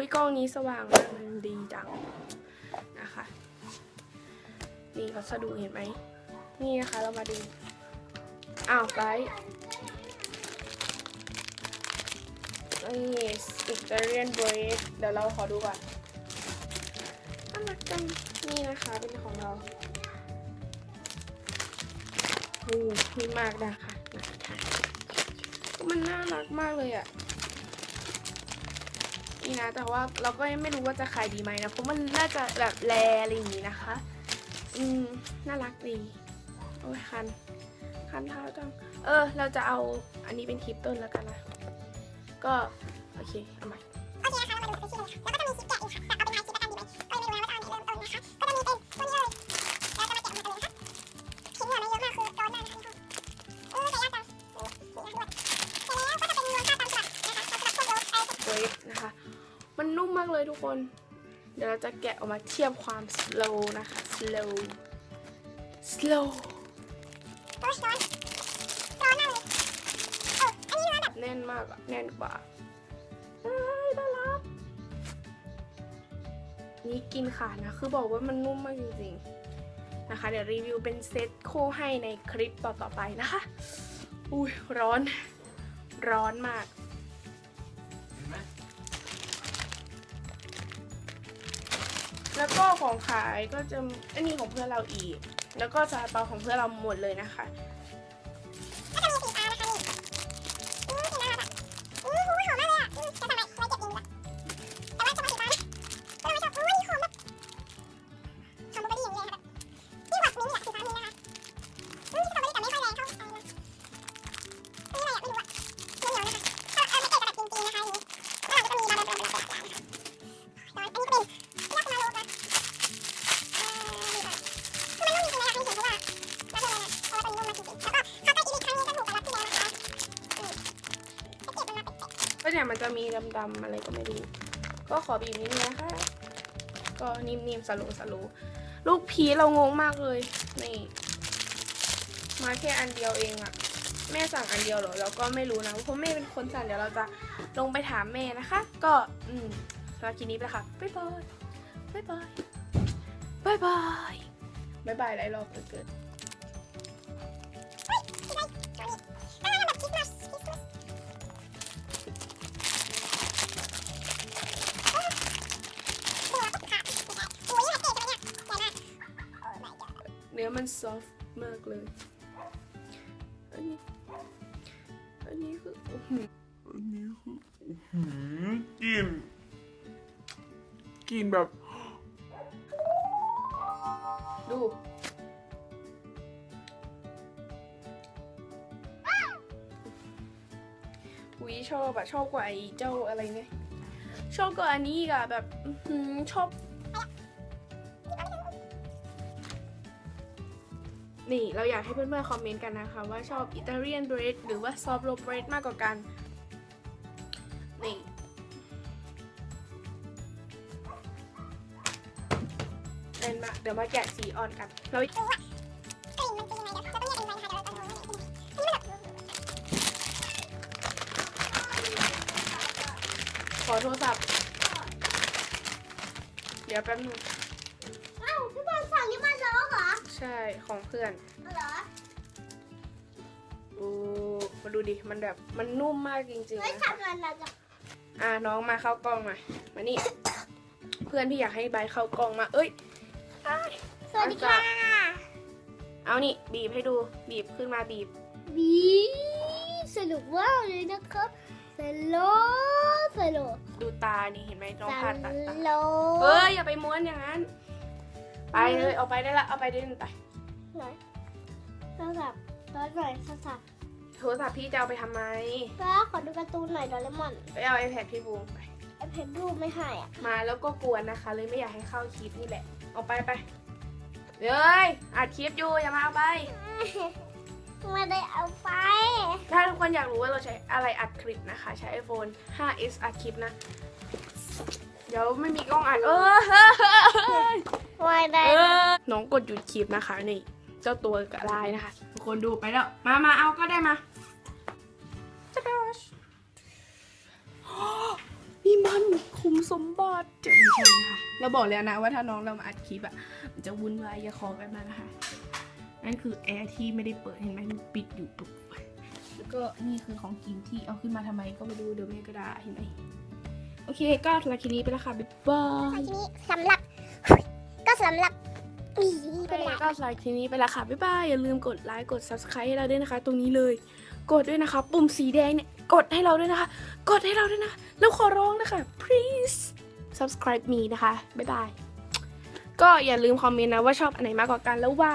อุ้ยกล้องนี้สว่างมากเลยดีจังนะคะนี่วัสดุเห็นไหมนี่นะคะเรามาดูอ้าวไบร์ทนี่อิตาเลียนเบรดเดี๋ยวเราขอดูก่อนน่ารักจังนี่นะคะเป็นของเราโอ้นี่มากนะคะนะคะมันน่ารักมากเลยอะ่ะ นี่นะ แต่ว่าเราก็ไม่รู้ว่าจะขายดีไหมนะ เพราะมันน่าจะแบบแรอะไรอย่างนี้นะคะ อืม น่ารักดี โอ้ยคัน คันเท้าจัง เออ เราจะเอาอันนี้เป็นคลิปต้นแล้วกันนะ ก็ โอเค เอาใหม่โอเคนะคะเรามาดูกันที่เลยแล้วก็จะมีคลิปแกะอีกค่ะแต่เอาเป็นท้ายคลิปแล้วกันดีไหมก็ไม่รู้นะว่าจะเอาอันไหนเริ่มต้นนะคะ เลยทุกคน เดี๋ยวเราจะแกะออกมาเทียบความ slow นะคะ slow slow เน้นแน่นมากอะแน่นกว่าเอ้ยน่ารักนี่กินขาดนะ คือบอกว่ามันนุ่มมากจริงๆ นะคะ เดี๋ยวรีวิวเป็นเซตคู่ให้ในคลิปต่อๆไปนะคะ อุ้ยร้อน ร้อนมาก แล้วก็ของขายก็จะอันนี้ของเพื่อนเราอีก แล้วก็ซาลาเปาของเพื่อนเราหมดเลยนะคะ เนี่ยมันจะมีดำๆอะไรก็ไม่รู้ ก็ขอบีบนิดนึงนะคะ ก็นิ่มๆสลว์สลว์ลูกพีเรางงมากเลย นี่ มาแค่อันเดียวเองอะแม่สั่งอันเดียวเหรอเราก็ไม่รู้นะเพราะแม่เป็นคนสั่งเดี๋ยวเราจะลงไปถามแม่นะคะ ก็อืมสำหรับคลิปนี้ไปล้วค่ะบ๊ายบายบ๊ายบายบ๊ายบายบ๊ายบายหลายรอบเกิน นื้อมันซอฟต์มากเลย อันนี้ อันนี้คืออื้อหืออันนี้คืออื้อหือกลินกลินแบบ ดู อุ้ยชอบอะชอบกว่าไอ้เจ้าอะไรเนี่ย ชอบกว่าอันนี้อีกอะแบบชอบ นี่เราอยากให้เพื่อนๆคอมเมนต์กันนะคะ ว่าชอบอิตาเลียนเบรดหรือว่าซอฟต์โรเบรดมากกว่ากัน นี่เล่นมาเดี๋ยวมาแกะสีอ่อนกัน เราขอโทรศัพท์ เดี๋ยวแป๊บนึงาวพี่บอลสั่งนี่มันร้องเหรอใช่ของเพื่อนเหรอดูมาดูดิ มันแบบมันนุ่มมากจริงๆเฮ้ยนะคะทำงานเราจะอะน้องมาเข้ากล้องหน่อยมานี่ เพื่อนพี่อยากให้ใบร์ทเข้ากล้องมา เอ้ยอ้ายสวัสดีค่ะเอานี่บีบให้ดูบีบขึ้นมาบีบ บีสนุกมากเลยนะครับสโลสโลดูตานี่เห็นไหมน้องผ่าตัดตาโลเอ้ยอย่าไปม้วนอย่างนั้น ไปเลยเอาไปได้ละเอาไปได้เลยไปไหนโทรศัพท์รถหน่อยโทรศัพท์โทรศัพท์พี่จะเอาไปทำไมป้าขอดูการ์ตูนหน่อยโดเรมอนไปเอา iPad พี่บูมไป ไอเพนรูปไม่ให้อะมาแล้วก็กวนนะคะ เลยไม่อยากให้เข้าคลิปนี่แหละเอาไปไปเลยอัดคลิปอยู่อย่ามาเอาไป ไม่ได้เอาไปถ้าทุกคนอยากรู้ว่าเราใช้อะไรอัดคลิปนะคะ ใช้ iPhone 5s อัดคลิปนะ เดี๋ยวไม่มีกล้องอัดเออ ไม่ได้เออน้องกดหยุดคลิปนะคะนี่เจ้าตัวกระลายนะคะทุกคนดูไปแล้ว มามาเอาก็ได้มาจะไปวชนี่มันคุมสมบัติจะไม่ใช่นะคะเราบอกแล้วนะว่าถ้าน้องเรามาอัดคลิปอะมันจะวุ่นวายอย่าคอกันมานะคะนั่นคือแอร์ที่ไม่ได้เปิดเห็นไหมมันปิดอยู่ปุ๊บแล้วก็นี่คือของกินที่เอาขึ้นมาทำไมก็ไม่รู้เดี๋ยวแม่ก็ด่าเห็นไหมโอเคก็สำหรับคลิปนี้ไปแล้วค่ะบ๊ายบายทีนี้สำหรับ ก็สำหรับอีเป็นเวก็สำหรับคลิปนี้ไปแล้วค่ะ บ๊ายบาย อย่าลืมกดไลค์ กด subscribe ให้เราด้วยนะคะ ตรงนี้เลย กดด้วยนะคะ ปุ่มสีแดงเนี่ย กดให้เราด้วยนะคะ กดให้เราด้วยนะแล้วขอร้องนะคะ please subscribe me นะคะ บ๊ายบาย ก็อย่าลืมคอมเมนต์นะว่าชอบอันไหนมากกว่ากันแล้วว่า